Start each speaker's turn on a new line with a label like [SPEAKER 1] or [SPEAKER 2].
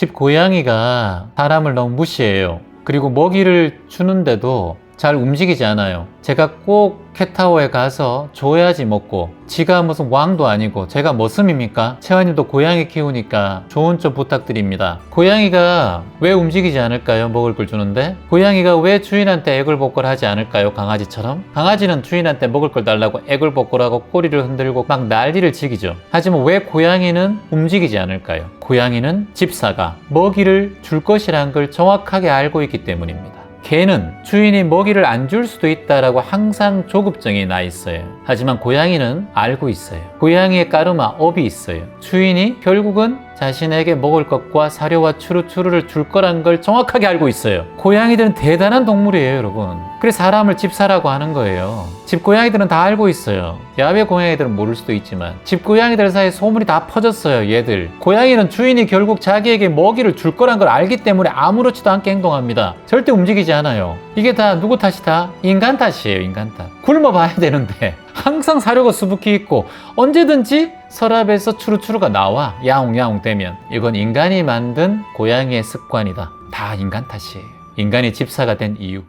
[SPEAKER 1] 집 고양이가 사람을 너무 무시해요. 그리고 먹이를 주는데도 잘 움직이지 않아요. 제가 꼭 캣타워에 가서 줘야지 먹고 지가 무슨 왕도 아니고 제가 머슴입니까? 채원님도 고양이 키우니까 좋은 점 부탁드립니다. 고양이가 왜 움직이지 않을까요? 먹을 걸 주는데 고양이가 왜 주인한테 애걸복걸 하지 않을까요? 강아지처럼 강아지는 주인한테 먹을 걸 달라고 애걸복걸하고 꼬리를 흔들고 막 난리를 지기죠. 하지만 왜 고양이는 움직이지 않을까요? 고양이는 집사가 먹이를 줄 것이란 걸 정확하게 알고 있기 때문입니다. 개는 주인이 먹이를 안 줄 수도 있다라고 항상 조급증이 나 있어요. 하지만 고양이는 알고 있어요. 고양이의 까르마, 업이 있어요. 주인이 결국은 자신에게 먹을 것과 사료와 추루추루를 줄 거란 걸 정확하게 알고 있어요. 고양이들은 대단한 동물이에요, 여러분. 그래 사람을 집사라고 하는 거예요. 집 고양이들은 다 알고 있어요. 야외 고양이들은 모를 수도 있지만 집 고양이들 사이에 소문이 다 퍼졌어요, 얘들. 고양이는 주인이 결국 자기에게 먹이를 줄 거란 걸 알기 때문에 아무렇지도 않게 행동합니다. 절대 움직이지 않아요. 이게 다 누구 탓이다? 인간 탓이에요, 인간 탓. 굶어 봐야 되는데 항상 사료가 수북히 있고 언제든지 서랍에서 추루추루가 나와 야옹야옹 되면 이건 인간이 만든 고양이의 습관이다. 다 인간 탓이에요. 인간이 집사가 된 이유.